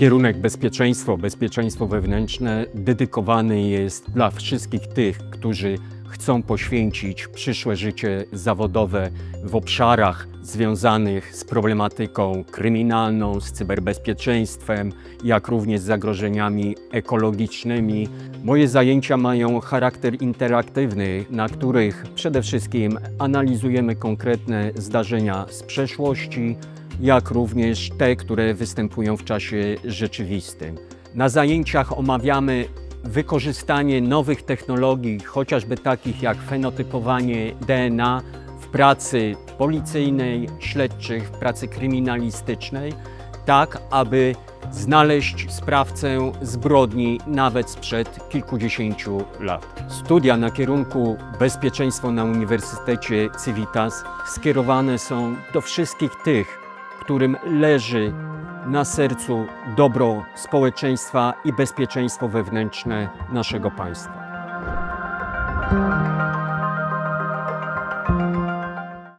Kierunek bezpieczeństwo, bezpieczeństwo wewnętrzne dedykowany jest dla wszystkich tych, którzy chcą poświęcić przyszłe życie zawodowe w obszarach związanych z problematyką kryminalną, z cyberbezpieczeństwem, jak również z zagrożeniami ekologicznymi. Moje zajęcia mają charakter interaktywny, na których przede wszystkim analizujemy konkretne zdarzenia z przeszłości, jak również te, które występują w czasie rzeczywistym. Na zajęciach omawiamy wykorzystanie nowych technologii, chociażby takich jak fenotypowanie DNA w pracy policyjnej, śledczych, w pracy kryminalistycznej, tak aby znaleźć sprawcę zbrodni nawet sprzed kilkudziesięciu lat. Studia na kierunku bezpieczeństwo na Uniwersytecie Civitas skierowane są do wszystkich tych, którym leży na sercu dobro społeczeństwa i bezpieczeństwo wewnętrzne naszego państwa.